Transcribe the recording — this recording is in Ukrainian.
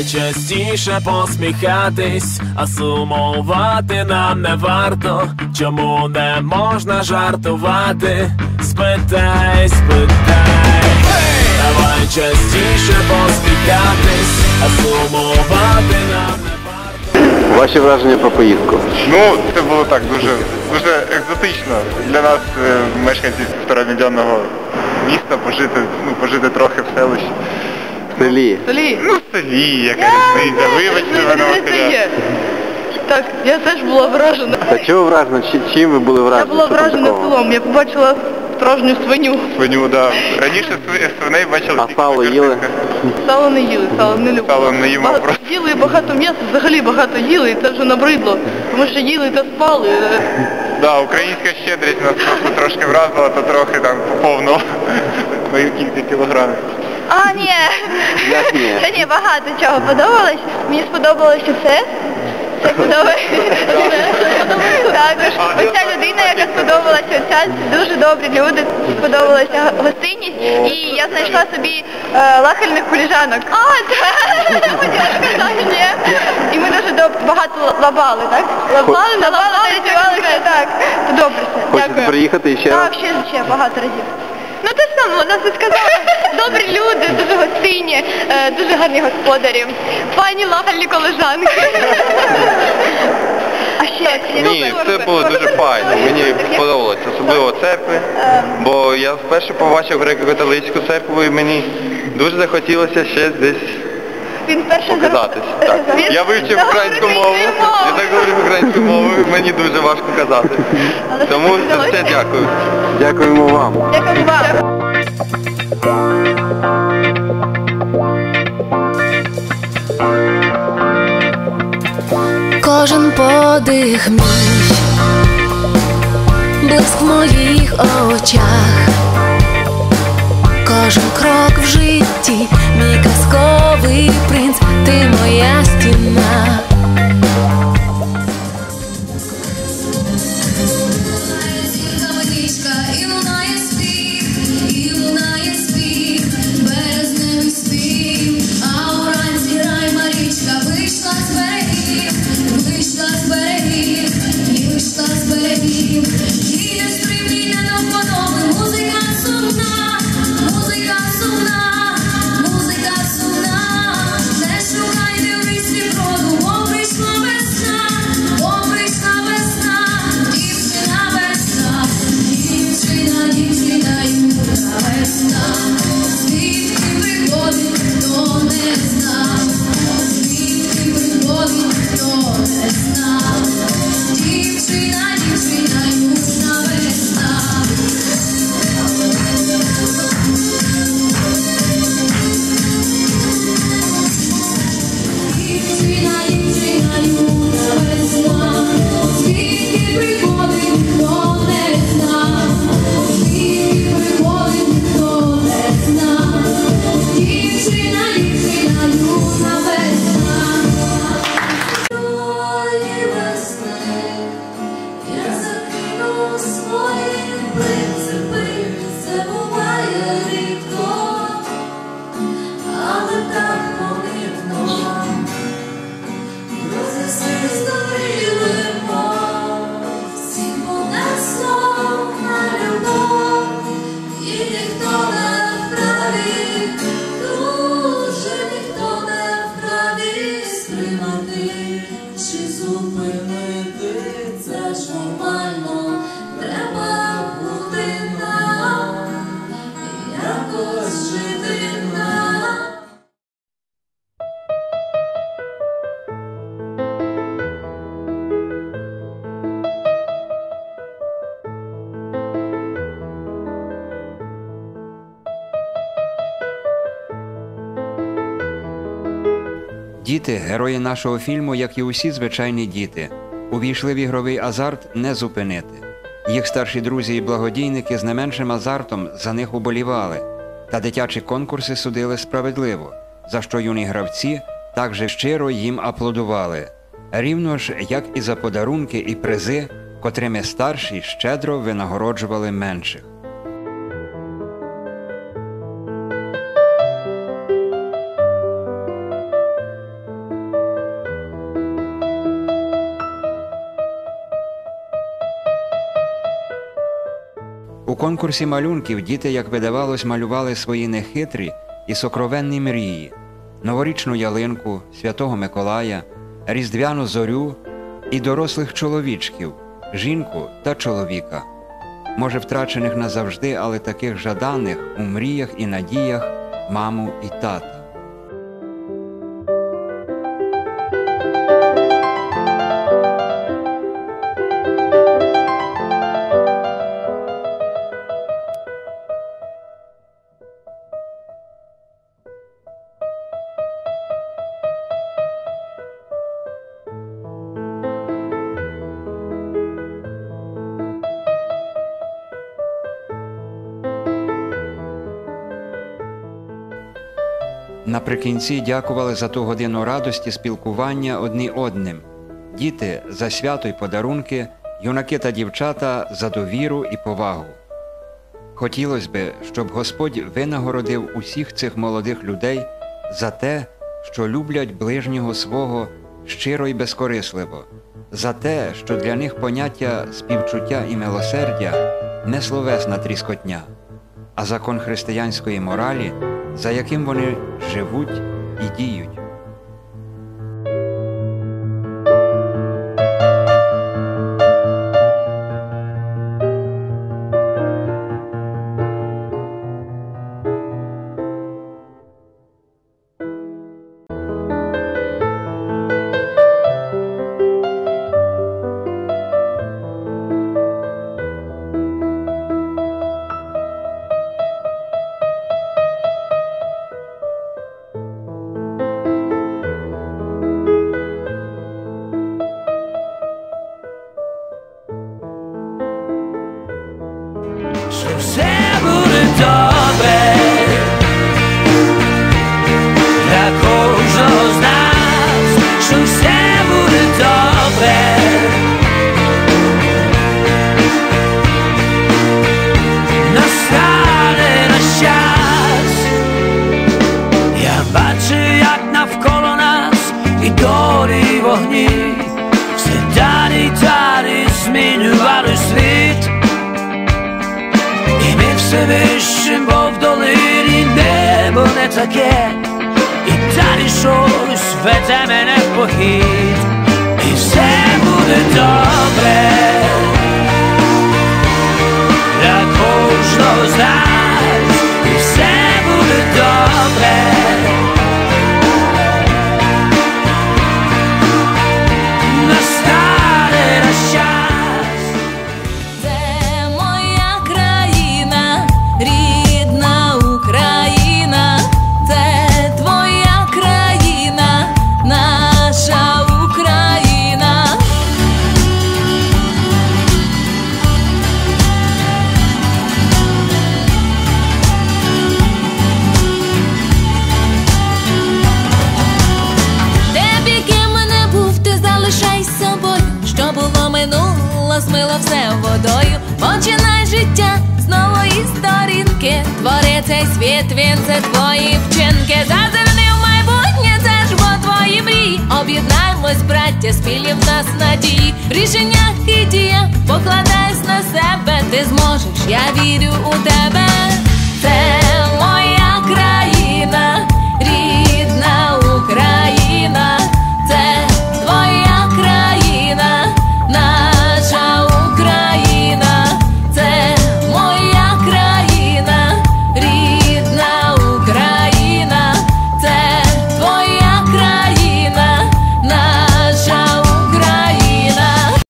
Давай частіше посміхатись, а сумувати нам не варто. Чому не можна жартувати? Спитай, спитай. Давай частіше посміхатись, а сумувати нам не варто. Ваші враження про поїздку? Ну, це було так дуже, дуже екзотично для нас, е, мешканців півторамільйонного міста, пожити, ну, пожити трохи в селищі. В селі. Селі. Ну, в селі, яка різниця, вибачте мене Різниця Так, я теж була вражена. А чого вражено? Чи- Чим ви були вражені? Я була Що там вражена такого? селом. Я побачила справжню свиню. Свиню, да. Раніше сви- свиней бачили А тільки сало їли? картинках. Сало не їли, сало не любила. Сало не їмо Багато просто. їли багато м'яса, взагалі багато їли, і це вже набридло. Тому що їли та спали. Е, Да, українська щедрість нас просто трошки вразила, то трохи там поповнило мої кілька кілограмів. А, ні. Як ні? Та ні, багато чого подобалось. Мені сподобалося все. Це подобається. Також оця людина, яка сподобалася, оця дуже добрі люди, сподобалася гостинність. І я знайшла собі е, лахальних коліжанок. А, так. Хотіла сказати, ні. І ми дуже доб- багато лабали, так? Лабали, лабали, танцювали, так. Це добре все. Хочете Дякую. приїхати ще раз? Так, ще, ще багато разів. Ну те саме, вона все сказала. Добрі люди, дуже гостинні, е, дуже гарні господарі. Файні лахальні колежанки. А ще Ні, це було дуже файно. Мені сподобалось, особливо церкви, бо я вперше побачив греко-католицьку церкву і мені дуже захотілося ще десь Він перший показатись. Так. Він Я вивчив заговорив українську мову, українською мовою. я так говорю українською мовою, мені дуже важко казати. Але Тому це за все дякую. Дякуємо вам. Дякую вам. Подих мій, блиск в моїх очах, кожен крок в житті, мій казковий принц, ти моя стіна. when Діти, герої нашого фільму, як і усі звичайні діти, увійшли в ігровий азарт не зупинити. Їх старші друзі і благодійники з не меншим азартом за них уболівали, та дитячі конкурси судили справедливо, за що юні гравці також щиро їм аплодували. Рівно ж, як і за подарунки і призи, котрими старші щедро винагороджували менших. Конкурсі малюнків діти, як видавалось, малювали свої нехитрі і сокровенні мрії, новорічну ялинку, святого Миколая, різдвяну зорю і дорослих чоловічків, жінку та чоловіка. Може, втрачених назавжди, але таких жаданих у мріях і надіях маму і тата. Наприкінці дякували за ту годину радості спілкування одні одним. Діти за свято й подарунки, юнаки та дівчата за довіру і повагу. Хотілося би, щоб Господь винагородив усіх цих молодих людей за те, що люблять ближнього свого щиро і безкорисливо, за те, що для них поняття співчуття і милосердя не словесна тріскотня, а закон християнської моралі, за яким вони живуть і діють. Буде добре для кожного з нас, що все буде добре. Настане наш час, я бачу, як навколо І ми все вищим, бо в долині небо не таке, і далі щось все водою. Починай життя з нової сторінки. Твори цей світ, він це твої вчинки. Зазирни в майбутнє, це ж бо твої мрії. Об'єднаємось, браття, спільні в нас надії. В рішеннях і діях покладайся на себе, ти зможеш, я вірю у тебе. Це